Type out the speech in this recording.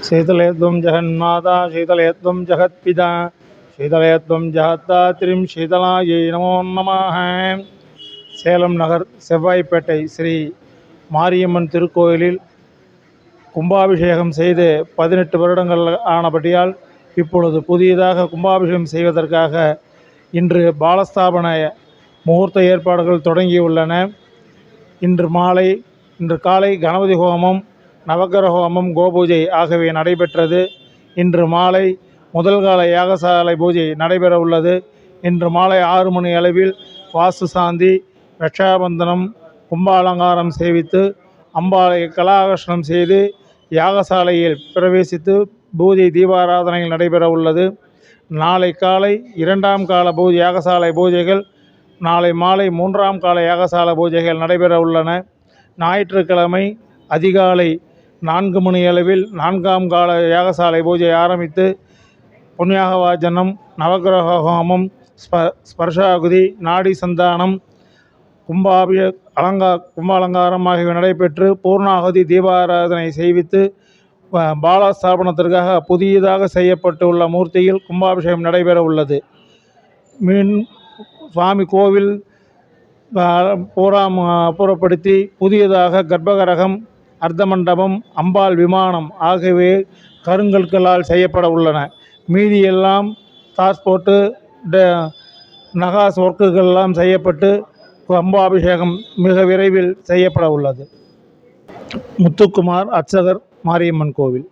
शीतलेत्वं जगन्माता शीतलेत्वं जगत्पिता शीतलेत्वं जगत्तात्रिं शीतलायै நமோ நமः சேலம் நகர் செவ்வாய்ப்பேட்டை ஸ்ரீ மாரியம்மன் திருக்கோயிலில் கும்பாபிஷேகம் செய்து பதினெட்டு வருடங்கள் ஆனபடியால் இப்பொழுது புதியதாக கும்பாபிஷேகம் செய்வதற்காக இன்று பாலஸ்தாபன முகூர்த்த ஏற்பாடுகள் தொடங்கியுள்ளன இன்று மாலை இன்று காலை கணபதி ஹோமம் நவக்கிரக ஹோமம் கோபூஜை ஆகியவை நடைபெற்றது. இன்று மாலை முதல் கால யாகசாலை பூஜை நடைபெற உள்ளது. இன்று மாலை ஆறு மணி அளவில் வாசு சாந்தி ரக்ஷாபந்தனம் கும்பாலங்காரம் சேவித்து அம்பாளை கலாகர்ஷணம் செய்து யாகசாலையில் பிரவேசித்து பூஜை தீபாராதனைகள் நடைபெற உள்ளது. நாளை காலை இரண்டாம் கால பூஜை யாகசாலை பூஜைகள் நாளை மாலை மூன்றாம் கால யாகசாலை பூஜைகள் நடைபெற உள்ளன. ஞாயிற்றுக்கிழமை அதிகாலை நான்கு மணி அளவில் நான்காம் கால யாகசாலை பூஜை ஆரம்பித்து புண்ணியாக வாஜனம் நவக்கிரக ஹோமம் ஸ்ப ஸ்பர்ஷாகுதி நாடி சந்தானம் கும்பாபிய அலங்கா கும்ப அலங்காரம் ஆகியவை நடைபெற்று பூர்ணாகுதி தீபாராதனை செய்வித்து ப- பாலஸ்தாபனத்திற்காக புதியதாக செய்யப்பட்டுள்ள மூர்த்தியில் கும்பாபிஷேகம் நடைபெற உள்ளது. மீன் சுவாமி கோவில் அஹ், பூராம் புதியதாக கர்ப்பகரகம் அர்த்த மண்டபம் அம்பாள் விமானம் ஆகியவை கருங்கற்களால் செய்யப்பட உள்ளன. மீதியெல்லாம் தாஸ் போட்டு ட- நகாஸ் ஒர்க்குகள் எல்லாம் செய்யப்பட்டு அம்பாபிஷேகம் மிக விரைவில் செய்யப்பட உள்ளது. முத்துக்குமார் அர்ச்சகர் மாரியம்மன் கோவில்.